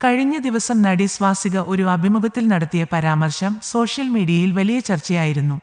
കഴിഞ്ഞ ദിവസം നടി സ്വാസിക ഒരു അഭിമുഖത്തിൽ നടത്തിയ പരാമർശം സോഷ്യൽ മീഡിയയിൽ വലിയ ചർച്ചയായിരുന്നു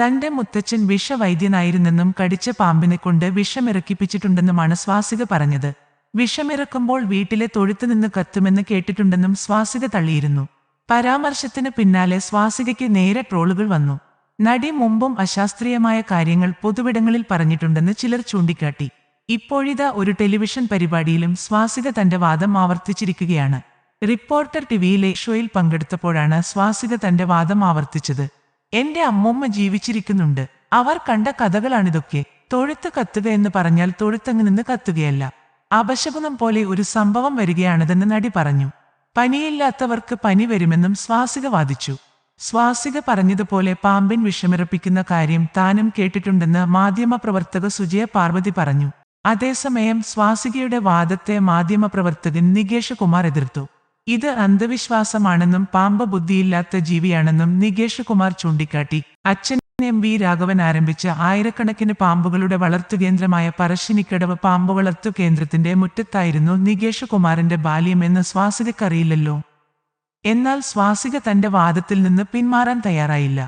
തന്റെ മുത്തച്ഛൻ വിഷവൈദ്യനായിരുന്നെന്നും കടിച്ച പാമ്പിനെ കൊണ്ട് വിഷമിറക്കിപ്പിച്ചിട്ടുണ്ടെന്നുമാണ് സ്വാസിക പറഞ്ഞത്. വിഷമിറക്കുമ്പോൾ വീട്ടിലെ തൊഴുത്തു നിന്ന് കത്തുമെന്ന് കേട്ടിട്ടുണ്ടെന്നും സ്വാസിക തള്ളിയിരുന്നു. പരാമർശത്തിന് പിന്നാലെ സ്വാസികയ്ക്ക് നേരെ ട്രോളുകൾ വന്നു. നടി മുമ്പും അശാസ്ത്രീയമായ കാര്യങ്ങൾ പൊതുവിടങ്ങളിൽ പറഞ്ഞിട്ടുണ്ടെന്ന് ചിലർ ചൂണ്ടിക്കാട്ടി. ഇപ്പോഴിതാ ഒരു ടെലിവിഷൻ പരിപാടിയിലും സ്വാസിക തന്റെ വാദം ആവർത്തിച്ചിരിക്കുകയാണ്. റിപ്പോർട്ടർ ടിവിയിലെ ഷോയിൽ പങ്കെടുത്തപ്പോഴാണ് സ്വാസിക തന്റെ വാദം ആവർത്തിച്ചത്. എന്റെ അമ്മൂമ്മ ജീവിച്ചിരിക്കുന്നുണ്ട്. അവർ കണ്ട കഥകളാണിതൊക്കെ. തൊഴുത്ത് കത്തുക എന്ന് പറഞ്ഞാൽ തൊഴുത്തങ്ങ് നിന്ന് കത്തുകയല്ല. അപശകുനം പോലെ ഒരു സംഭവം വരികയാണിതെന്ന് നടി പറഞ്ഞു. പനിയില്ലാത്തവർക്ക് പനി വരുമെന്നും സ്വാസിക വാദിച്ചു. സ്വാസിക പറഞ്ഞതുപോലെ പാമ്പിൻ വിഷമിറപ്പിക്കുന്ന കാര്യം താനും കേട്ടിട്ടുണ്ടെന്ന് മാധ്യമപ്രവർത്തക സുജയ പാർവതി പറഞ്ഞു. അതേസമയം സ്വാസികയുടെ വാദത്തെ മാധ്യമപ്രവർത്തകൻ നികേഷ് കുമാർ എതിർത്തു. ഇത് അന്ധവിശ്വാസമാണെന്നും പാമ്പ് ബുദ്ധിയില്ലാത്ത ജീവിയാണെന്നും നികേഷ് കുമാർ ചൂണ്ടിക്കാട്ടി. അച്ഛൻ എം വി രാഘവൻ ആരംഭിച്ച ആയിരക്കണക്കിന് പാമ്പുകളുടെ വളർത്തുകേന്ദ്രമായ പറശ്ശിനിക്കടവ് പാമ്പ് വളർത്തു കേന്ദ്രത്തിന്റെ മുറ്റത്തായിരുന്നു നികേഷ് കുമാറിന്റെ ബാല്യമെന്ന് സ്വാസികക്കറിയില്ലല്ലോ. എന്നാൽ സ്വാസിക തന്റെ വാദത്തിൽ നിന്ന് പിന്മാറാൻ തയ്യാറായില്ല.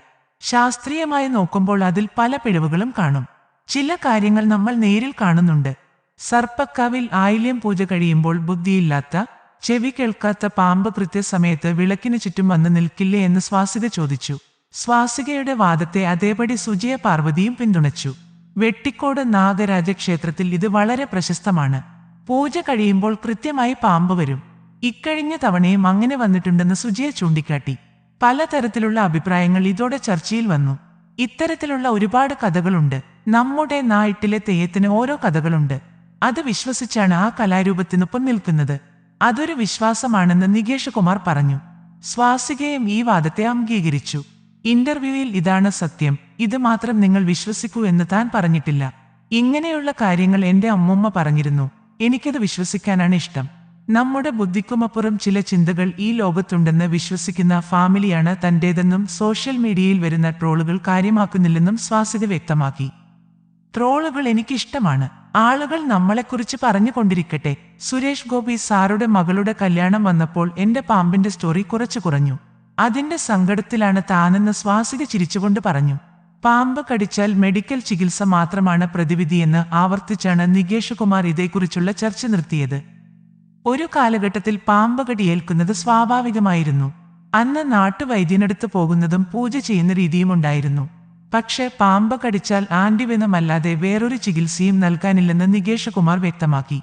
ശാസ്ത്രീയമായി നോക്കുമ്പോൾ അതിൽ പല പിഴവുകളും കാണും. ചില കാര്യങ്ങൾ നമ്മൾ നേരിൽ കാണുന്നുണ്ട്. സർപ്പക്കാവിൽ ആയില്യം പൂജ കഴിയുമ്പോൾ ബുദ്ധിയില്ലാത്ത ചെവി കേൾക്കാത്ത പാമ്പ് കൃത്യസമയത്ത് വിളക്കിന് ചുറ്റും വന്ന് നിൽക്കില്ലേ എന്ന് സ്വാസിക ചോദിച്ചു. സ്വാസികയുടെ വാദത്തെ അതേപടി സുജയ പാർവതിയും പിന്തുണച്ചു. വെട്ടിക്കോട് നാഗരാജ ക്ഷേത്രത്തിൽ ഇത് വളരെ പ്രശസ്തമാണ്. പൂജ കഴിയുമ്പോൾ കൃത്യമായി പാമ്പ് വരും. ഇക്കഴിഞ്ഞ തവണയും അങ്ങനെ വന്നിട്ടുണ്ടെന്ന് സുജയ ചൂണ്ടിക്കാട്ടി. പലതരത്തിലുള്ള അഭിപ്രായങ്ങൾ ഇതോടെ ചർച്ചയിൽ വന്നു. ഇത്തരത്തിലുള്ള ഒരുപാട് കഥകളുണ്ട്. നമ്മുടെ നാട്ടിലെ തെയ്യത്തിന് ഓരോ കഥകളുണ്ട്. അത് വിശ്വസിച്ചാണ് ആ കലാരൂപത്തിനൊപ്പം നിൽക്കുന്നത്. അതൊരു വിശ്വാസമാണെന്ന് നികേഷ് കുമാർ പറഞ്ഞു. സ്വാസികയും ഈ വാദത്തെ അംഗീകരിച്ചു. ഇന്റർവ്യൂവിൽ ഇതാണ് സത്യം. ഇത് മാത്രം നിങ്ങൾ വിശ്വസിക്കൂ എന്ന് താൻ പറഞ്ഞിട്ടില്ല. ഇങ്ങനെയുള്ള കാര്യങ്ങൾ എന്റെ അമ്മൂമ്മ പറഞ്ഞിരുന്നു. എനിക്കത് വിശ്വസിക്കാനാണ് ഇഷ്ടം. നമ്മുടെ ബുദ്ധിക്കുമപ്പുറം ചില ചിന്തകൾ ഈ ലോകത്തുണ്ടെന്ന് വിശ്വസിക്കുന്ന ഫാമിലിയാണ് തന്റേതെന്നും സോഷ്യൽ മീഡിയയിൽ വരുന്ന ട്രോളുകൾ കാര്യമാക്കുന്നില്ലെന്നും സ്വാസിക വ്യക്തമാക്കി. ട്രോളുകൾ എനിക്കിഷ്ടമാണ്. ആളുകൾ നമ്മളെക്കുറിച്ച് പറഞ്ഞുകൊണ്ടിരിക്കട്ടെ. സുരേഷ് ഗോപി സാറുടെ മകളുടെ കല്യാണം വന്നപ്പോൾ എന്റെ പാമ്പിന്റെ സ്റ്റോറി കുറച്ചു കുറഞ്ഞു. അതിന്റെ സങ്കടത്തിലാണ് താനെന്ന് സ്വാസിക ചിരിച്ചുകൊണ്ട് പറഞ്ഞു. പാമ്പ് കടിച്ചാൽ മെഡിക്കൽ ചികിത്സ മാത്രമാണ് പ്രതിവിധിയെന്ന് ആവർത്തിച്ചാണ് നികേഷ് കുമാർ ഇതേക്കുറിച്ചുള്ള ചർച്ച നിർത്തിയത്. ഒരു കാലഘട്ടത്തിൽ പാമ്പ് കടിയേൽക്കുന്നത് സ്വാഭാവികമായിരുന്നു. അന്ന് നാട്ടുവൈദ്യനടുത്ത് പോകുന്നതും പൂജ ചെയ്യുന്ന രീതിയും ഉണ്ടായിരുന്നു. പക്ഷെ പാമ്പ് കടിച്ചാൽ ആന്റിവെനമല്ലാതെ വേറൊരു ചികിത്സയും നൽകാനില്ലെന്ന് നികേഷ് കുമാർ വ്യക്തമാക്കി